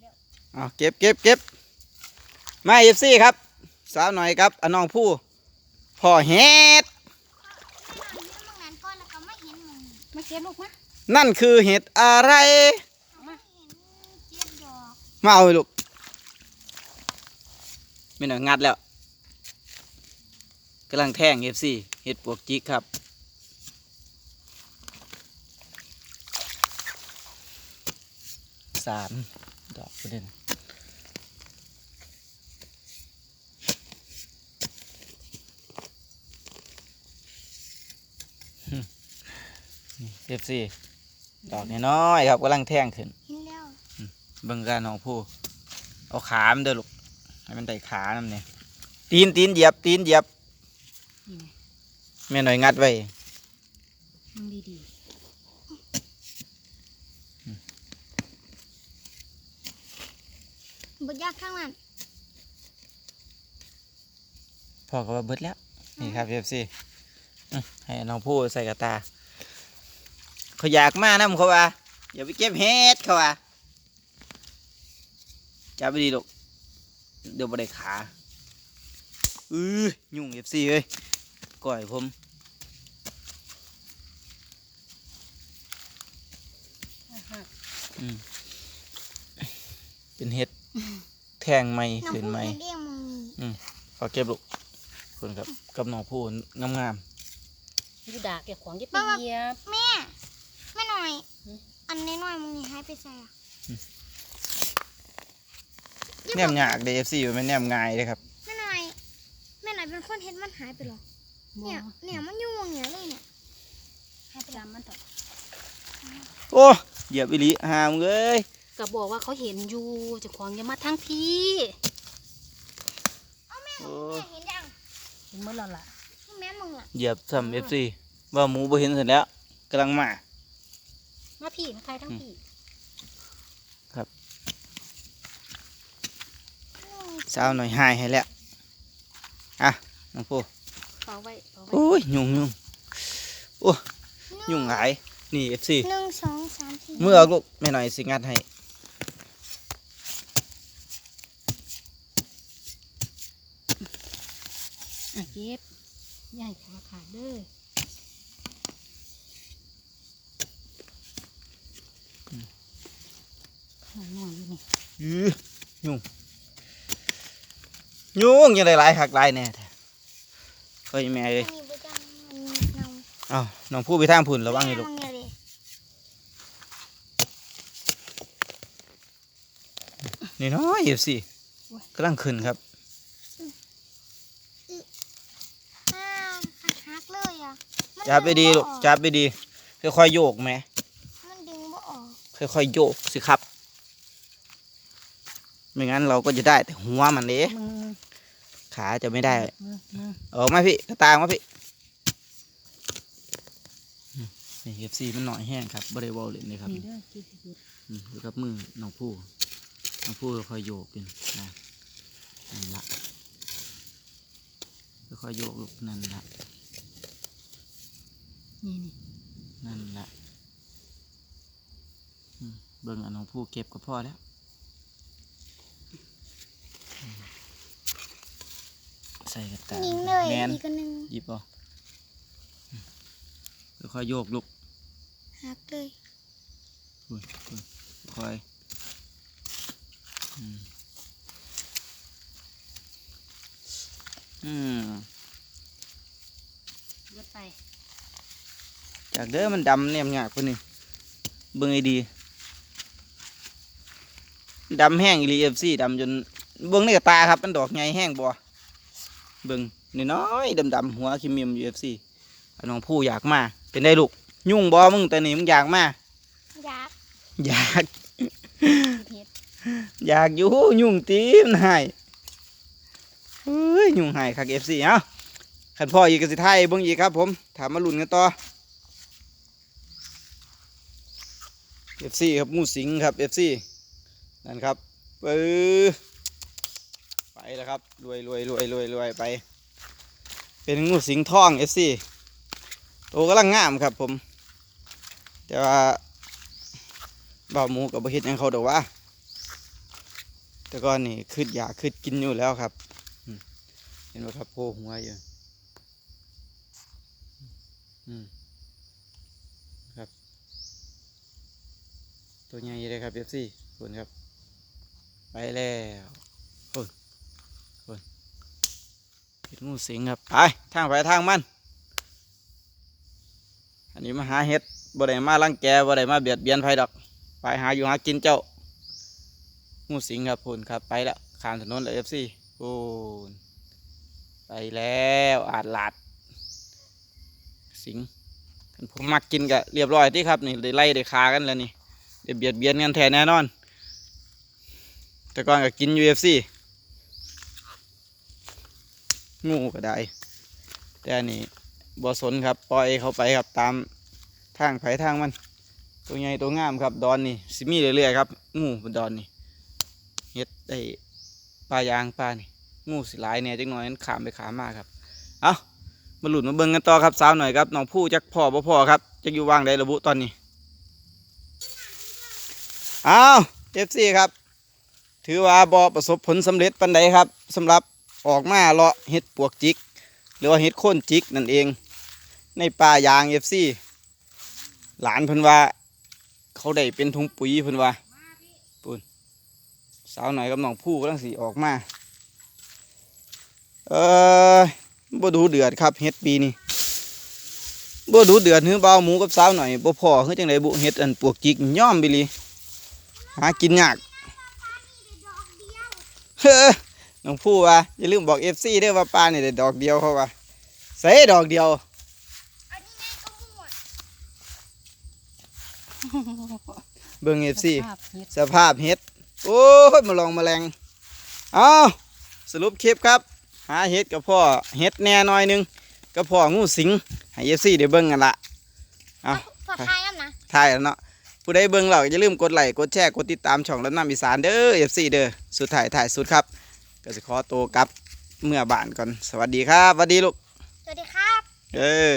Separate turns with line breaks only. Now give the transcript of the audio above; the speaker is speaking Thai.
แล้ว
เอาเก็บเก็บเก็บมาเอฟซีครับ สาวหน่อยครับอนน้องผู้พ่อเฮ็ด
มาเก็บลูกมา
นั่นคือเห็ดอะไร
มา
มาเอาไปลูกไม่หน่อยงัดแล้วกำลังแท่งเอฟซีเห็ดปวกจิกครับสาม ดอกประเด็นเอฟซีดอกน้อยๆครับกำลังแท่งขึ้น
เห็นแล้ว
เบิ่งการน้องผู้เอาขามนเด้อลูกให้มันได้ขานำเนี่ยตีนตีนเหยียบตีนเหยียบ
นี่ไง
แม่หน่อยงัดไว้
มึง
บดยากข้างนั้น
พ่อก็ว่าเบิดแล้ว นี่ครับเอฟซีให้น้องผู้ใส่กระตา เขาอยากมานะเขาว่าอย่าไปเก็บเห็ดเขาว่าจับไปดีลูกเดี๋ยวบ่ได้ขาอือยุ่งเอฟซีเอ้ยก่อยผม
ๆอ่าฮะ
อืมเป็นเห็ด แทงไม้
น้อง
ขึ้น
พูด
ไม้
เห็นเองมึง
ขอเก็บลูกคนครับกับน้องผู้งาม
อยู่ดากแกขวางจะไปเหยียบ
แม่แม่หน่อย
หืม
อันน้อยๆมึงนี่ให้ไปใส่อะ
ๆแนมยากเดฟซีมันแนมง่ายเลยครับ
แม่หน่อยแม่หน่อยเป็นคนเห็นมันหายไปหรอ
บ่
เนี่ยเนี่ยมันอยู่วงเหนือเลยเนี่ย
ให้ไปจำมันเถอะ
โอ้เหยียบอิลิหามงเอ้ย
ก็บอกว่าเขาเห็นอยู่เจะขวางอย่ามาทั้งพี่
โอ้
แม่เห็นยัง
เห็นเมื่อแล้วล่ะ
แม่มึงอะ
เหยียบซ้ำเอฟซีว่าหมูบ่เห็นเสร็จแล้วกำลังมา
มาพี่มาใครทั้งพี่
สาวหน่อยหายให้แล้วอะน้องผู้
เป่าไว้เป่าไว้
โอ้ยยุ่งยุ่งโอ้ยุ่งหลายนี่เอฟซี
หนึ่งสองสามสี่
เมื่อเอาลูกแม่หน่อยสิงัดให้
อะ เก็บใหญ่ขาขาดเด้อข้างนอกอยู่นี่
ยื้อยุ่งยุ่งยังได้หลายหักหลายแน่แท้เฮ้ยแม่
อั
เอ้ย
นนี้บดยังมันเงา
เอ้าน้องผู้ไปทางพุ่นระวังให้ลูก
แม่มึงเนี่ยเลย
นี่น้อยเอฟซีกำลังขึ้นครับ
อ้าวหักเลยอะมัน
จับไปดี
ง
ลูก
บ่ออ
จับไปดี ค่อยๆโยกไหม
มันดึงบ่ออก
ค่อยๆโยกสิครับ ไม่งั้นเราก็จะได้แต่หัวมันเด้
มึง
ขาจะไม่ได้
มึงมึง
ออกมาพี่กระตางมาพี่อืมนี่เอฟซีมันหน่อยแห้งครับบริวอลเลยนี่ครับ
นี่เด้อกินให้หยุด
อืมดูครับมือน้องผู้น้องผู้ค่อยๆโยกกันนะนั่นละค่อยๆโยกลูกนั่นละ
นี่นี่
นั่นละอืมเบิ่งอันน้องผู้เก็บก็พอแล้วอืมใส่กระตา
ยิงเลย
แมน
อีกอันหนึ่ง
หยิบเอาอืมค่อยๆโยกลูก
หักเลย
อุ้ยอุ้ยค่อยอืมอืม
เลือดไป
จากเด้อมันดำเนี่ยมยากกว่านี่เบิ่งให้ดีดำแห้งอีหลีเอฟซีดำจนเบิ่งในกระตาครับมันดอกใหญ่แห้งบ่เบิ่งน้อยๆดำๆหัวคิมมิมยูเอฟซีน้องผู้อยากมาเป็นได้ลูกยุ่งบ่มึงแต่นี่มึงอยากมา
อยาก
อยาก
เห็ด
อยากอยู่ยุ่งตีมนให้เฮ้ยยุ่งให้คักเอฟซีเอ้าขันพ่ออีกกสิไทยเบิ่งอีกครับผมถามมาลุ้นกันต่อ เอฟซีครับงูสิงครับเอฟซีนั่นครับปื้อไปแล้วครับรวยรวยรวยรวยรวยไป เป็นงูสิงทองเอฟซีโตกำลังงามครับผม แต่ว่าบ่าวหมูกับบ่เฮ็ดยังเขาดอกว่า แต่ก่อนนี่คืดอยากคืดกินอยู่แล้วครับ เห็นไหมครับโผล่หัวอยู่อืมครับ ตัวใหญ่เลยครับเอฟซีคุณครับ ไปแล้วคุณคุณเป็นงูสิงครับ ไป ทางไปทางมัน อันนี้มาหาเห็ดบ่ได้มาลังแกบ่ได้มาเบียดเบียนไผดอก ไปหาอยู่หากินเจ้างูสิงครับพูนครับ ไปแล้วข้ามถนนเลยเอฟซีพูนไปแล้วอาดหลาด สิงผมมักกินกะเรียบร้อยที่ครับนี่ได้ไล่ได้คากันแล้วนี่ เบียดเบียนกันแท้แน่นอน แต่ก่อนก็กิน UFC งูก็ได้ แต่อันนี้บ่สนครับ ปล่อยเขาไปครับตามทางไผทางมัน ตัวใหญ่ตัวงามครับ ดอนนี่สิมีเรื่อยๆครับ งูบนดอนนี่เฮ็ดได้ปลายางปลานี่งูสิลายเนี่ยจังหน่อยนั้นขามไปขามมาครับ เอามาหลุดมาเบิ่งกันต่อครับสาวหน่อยครับน้องผู้จักพ่อบ่พ่อครับจักอยู่ว่างใดระบุตอนนี้ อาวเอฟซีครับ ถือว่าบ่ประสบผลสำเร็จปันใดครับสำหรับออกมาเลาะเห็ดปวกจิก หรือว่าเห็ดโค่นจิกนั่นเอง ในป่ายางเอฟซีหลานเพิ่นว่า เขาได้เป็นถุงปุ๋ยเพิ่นว่าปุ่นสาวหน่อยกับน้องผู้กำลังสีออกมา เออบ่ดูเดือดครับเฮ็ดปีนี้บ่ดูเดือดหือเบาหมูกับสาวหน่อยบ่พอคือจังไดบุเฮ็ดอันปวกจิกย่อมบิลี หากินยากเฮ้อน้องผู้ว่าอย่าลืมบอก FC เด้อว่าปลานี่ได้ดอกเดียวเขาว่าใส่ดอกเดียว
อันนี้ไงก็หมด
เบิ่ง FC
ภาพเห็ด
สภาพเห็ด โอ้ยมาลองแมลงเอาสรุปคลิปครับ หาเห็ดกับพ่อเห็ดแน่หน่อยหนึงกับพ่องูสิงให้เอฟซีเดี๋ยวเบิ่งกันละเอา
พอทายน้ำนะ
ถ่ายแล้วเนาะ ผู้ใดเบิ่งเราอย่าลืมกดไลค์กดแชร์กดติดตามช่องแล้วนำอีสานเด้อเอฟซีเด้อสุดท้ายถ่ายสุดครับ ก็จะขอตัวกลับเมื่อบ้านก่อนสวัสดีครับสวัสดีลูก
สวัสดีครับ
เออ